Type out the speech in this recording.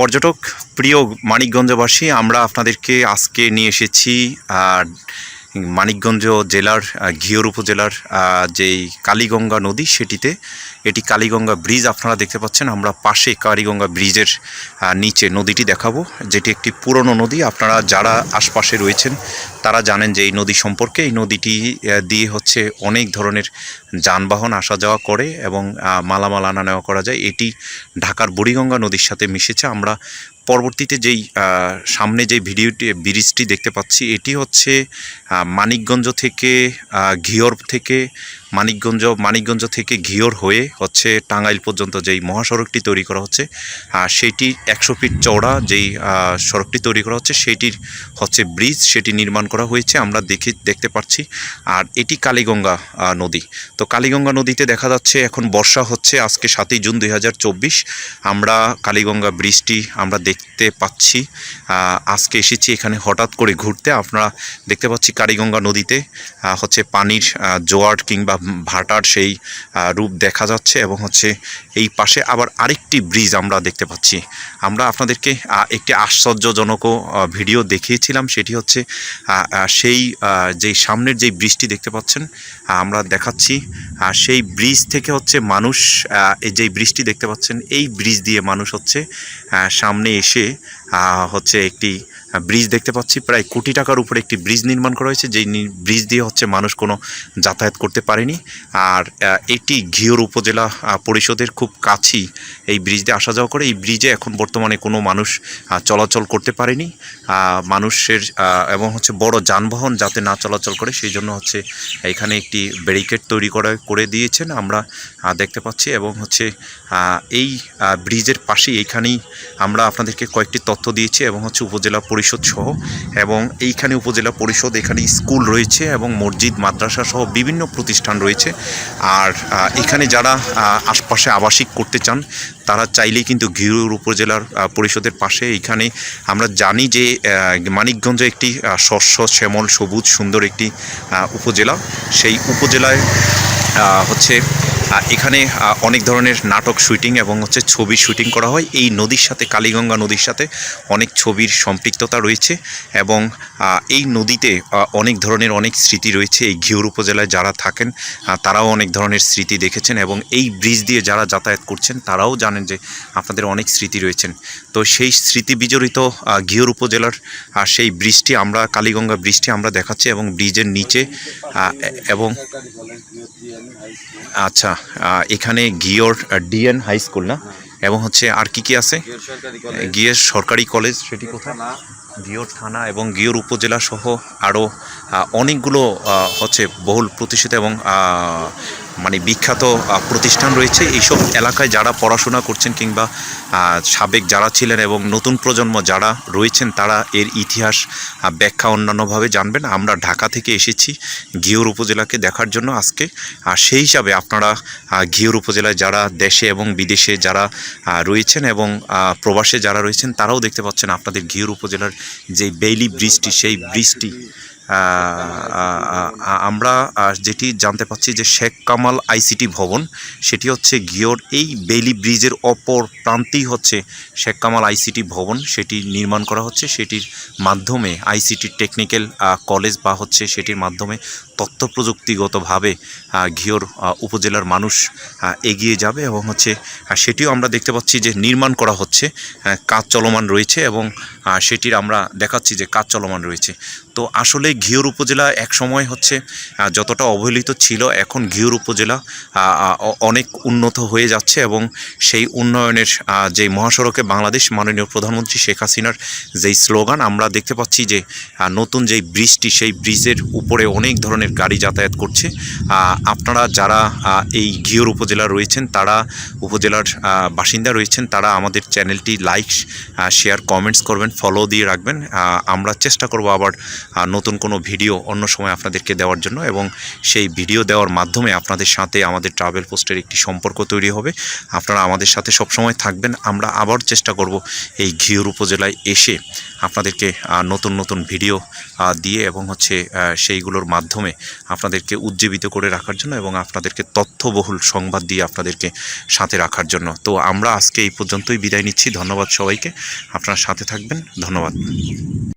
পর্যটক প্রিয় মানিকগঞ্জবাসী আমরা আপনাদেরকে আজকে নিয়ে এসেছি মানিকগঞ্জ জেলার ঘিওর উপজেলার যেই কালীগঙ্গা নদী সেটিতে এটি কালীগঙ্গা ব্রিজ আপনারা দেখতে পাচ্ছেন। আমরা পাশে কালীগঙ্গা ব্রিজের নিচে নদীটি দেখাবো, যেটি একটি পুরনো নদী। আপনারা যারা আশপাশে রয়েছেন, তারা জানেন যে এই নদী সম্পর্কে। এই নদীটি দিয়ে হচ্ছে অনেক ধরনের যানবাহন আসা যাওয়া করে এবং মালামাল আনা নেওয়া করা যায়। এটি ঢাকার বুড়িগঙ্গা নদীর সাথে মিশেছে। আমরা পরবর্তীতে যেই সামনে যে ভিডিওটি ব্রিজটি দেখতে পাচ্ছি এটি হচ্ছে মানিকগঞ্জ থেকে ঘিওর থেকে মানিকগঞ্জ মানিকগঞ্জ থেকে ঘিওর হয়ে হচ্ছে টাঙ্গাইল পর্যন্ত যেই মহাসড়কটি তৈরি করা হচ্ছে, আর সেটি একশো ফিট চওড়া যেই সড়কটি তৈরি করা হচ্ছে, সেটির হচ্ছে ব্রিজ সেটি নির্মাণ করা হয়েছে, আমরা দেখে, দেখতে পাচ্ছি আর এটি কালীগঙ্গা নদী। তো কালীগঙ্গা নদীতে দেখা যাচ্ছে এখন বর্ষা হচ্ছে আজকে সাতই জুন দু হাজার চব্বিশ। আমরা কালীগঙ্গা ব্রিজটি আমরা দেখতে পাচ্ছি আজকে এসেছি এখানে হঠাৎ করে ঘুরতে। আপনারা দেখতে পাচ্ছি কালীগঙ্গা নদীতে হচ্ছে পানির জোয়ার কিংবা ভাটার সেই রূপ দেখা যাচ্ছে এবং হচ্ছে এই পাশে আবার আরেকটি ব্রিজ আমরা দেখতে পাচ্ছি। আমরা আপনাদেরকে একটি আশ্চর্যজনকও আহ, ভিডিও দেখিয়েছিলাম। সেটি হচ্ছে সেই যেই সামনের যেই ব্রিজটি দেখতে পাচ্ছেন আমরা দেখাচ্ছি সেই ব্রিজ থেকে হচ্ছে মানুষ যেই ব্রিজটি দেখতে পাচ্ছেন এই ব্রিজ দিয়ে মানুষ হচ্ছে সামনে এসে হচ্ছে একটি ব্রিজ দেখতে পাচ্ছি। প্রায় কোটি টাকার উপরে একটি ব্রিজ নির্মাণ করা হয়েছে। যেই ব্রিজ দিয়ে হচ্ছে মানুষ কোনো যাতায়াত করতে পারেনি। আর এটি ঘিওর উপজেলা পরিষদের খুব কাছেই এই ব্রিজ দিয়ে আসা যাওয়া করে। এই ব্রিজে এখন বর্তমানে কোনো মানুষ চলাচল করতে পারেনি। মানুষের এবং হচ্ছে বড় যানবাহন যাতে না চলাচল করে, সেই জন্য হচ্ছে এখানে একটি ব্যারিকেড তৈরি করা, করে দিয়েছেন আমরা দেখতে পাচ্ছি। এবং হচ্ছে এই ব্রিজের পাশেই এইখানেই আমরা আপনাদেরকে কয়েকটি তথ্য দিয়েছি। এবং হচ্ছে উপজেলা পরিষদ সহ এবং এইখানে উপজেলা পরিষদ, এখানে স্কুল রয়েছে এবং মসজিদ, মাদ্রাসা সহ বিভিন্ন প্রতিষ্ঠান রয়েছে। আর এখানে যারা আশপাশে আবাসিক করতে চান, তারা চাইলেই কিন্তু ঘিউর উপজেলার পরিষদের পাশে এইখানে আমরা জানি যে মানিকগঞ্জ একটি শস্য শ্যামল, সবুজ, সুন্দর একটি উপজেলা। সেই উপজেলায় হচ্ছে এখানে অনেক ধরনের নাটক শুটিং এবং হচ্ছে ছবির শুটিং করা হয়। এই নদীর সাথে, কালীগঙ্গা নদীর সাথে অনেক ছবির সম্পৃক্ততা রয়েছে এবং এই নদীতে অনেক ধরনের অনেক স্মৃতি রয়েছে। এই ঘিওর উপজেলায় যারা থাকেন তারাও অনেক ধরনের স্মৃতি দেখেছেন এবং এই ব্রিজ দিয়ে যারা যাতায়াত করছেন, তারাও জানেন যে আপনাদের অনেক স্মৃতি রয়েছেন। তো সেই স্মৃতি বিজড়িত ঘিওর উপজেলার সেই ব্রিজটি আমরা, কালীগঙ্গা ব্রিজটি আমরা দেখাচ্ছি এবং ব্রিজের নিচে এবং আচ্ছা এখানে গিয়র ডিএন হাই স্কুল না? এবং হচ্ছে আর কি কি আছে? গিয়ের সরকারি কলেজ। সেটি কোথায়? গিয়র থানা। এবং গিয়র উপজেলা সহ আরও অনেকগুলো হচ্ছে বহুল প্রতিষ্ঠিত এবং মানে বিখ্যাত প্রতিষ্ঠান রয়েছে। এইসব এলাকায় যারা পড়াশোনা করছেন কিংবা সাবেক যারা ছিলেন এবং নতুন প্রজন্ম যারা রয়েছেন, তারা এর ইতিহাস ব্যাখ্যা অন্যান্যভাবে জানবেন। আমরা ঢাকা থেকে এসেছি ঘিওর উপজেলাকে দেখার জন্য আজকে। আর সেই হিসাবে আপনারা ঘিওর উপজেলায় যারা দেশে এবং বিদেশে যারা রয়েছেন এবং প্রবাসে যারা রয়েছেন, তারাও দেখতে পাচ্ছেন আপনাদের ঘিওর উপজেলার যে বেইলি ব্রিজটি, সেই ব্রিজটি আমরা যেটি জানতে পাচ্ছি যে শেখ কামাল আইসিটি ভবন, সেটি হচ্ছে গিয়র এই বেলি ব্রিজের অপর প্রান্তেই হচ্ছে শেখ কামাল আইসিটি ভবন, সেটি নির্মাণ করা হচ্ছে, সেটির মাধ্যমে আইসিটি টেকনিক্যাল কলেজ বা হচ্ছে সেটির মাধ্যমে তথ্য প্রযুক্তিগতভাবে ঘিওর উপজেলার মানুষ এগিয়ে যাবে এবং হচ্ছে সেটিও আমরা দেখতে পাচ্ছি যে নির্মাণ করা হচ্ছে কাজ চলমান রয়েছে এবং সেটির আমরা দেখাচ্ছি যে কাজ চলমান রয়েছে। তো আসলে ঘিওর উপজেলা এক সময় হচ্ছে যতটা অবহেলিত ছিল, এখন ঘিওর উপজেলা অনেক উন্নত হয়ে যাচ্ছে এবং সেই উন্নয়নের যে মহাসড়কে বাংলাদেশ মাননীয় প্রধানমন্ত্রী শেখ হাসিনার যেই স্লোগান, আমরা দেখতে পাচ্ছি যে নতুন যেই ব্রিজটি, সেই ব্রিজের উপরে অনেক ধরনের গাড়ি যাতায়াত করছে। আপনারা যারা এই ঘিওর উপজেলা রয়েছেন, তারা উপজেলার বাসিন্দা রয়েছেন, তারা আমাদের চ্যানেলটি লাইক শেয়ার, কমেন্টস করবেন, ফলো দিয়ে রাখবেন। আমরা চেষ্টা করব আবার নতুন কোনো ভিডিও অন্য সময় আপনাদেরকে দেওয়ার জন্য এবং সেই ভিডিও দেওয়ার মাধ্যমে আপনাদের সাথে আমাদের ট্রাভেল পোস্টের একটি সম্পর্ক তৈরি হবে। আপনারা আমাদের সাথে সবসময় থাকবেন। আমরা আবার চেষ্টা করব এই ঘিওর উপজেলায় এসে আপনাদেরকে নতুন নতুন ভিডিও দিয়ে এবং হচ্ছে সেইগুলোর মাধ্যমে আপনাদেরকে উজ্জীবিত করে রাখার জন্য এবং আপনাদেরকে তথ্যবহুল সংবাদ দিয়ে আপনাদেরকে সাথে রাখার জন্য। তো আমরা আজকে এই পর্যন্তই বিদায় নিচ্ছি। ধন্যবাদ সবাইকে। আপনারা সাথে থাকবেন। ধন্যবাদ।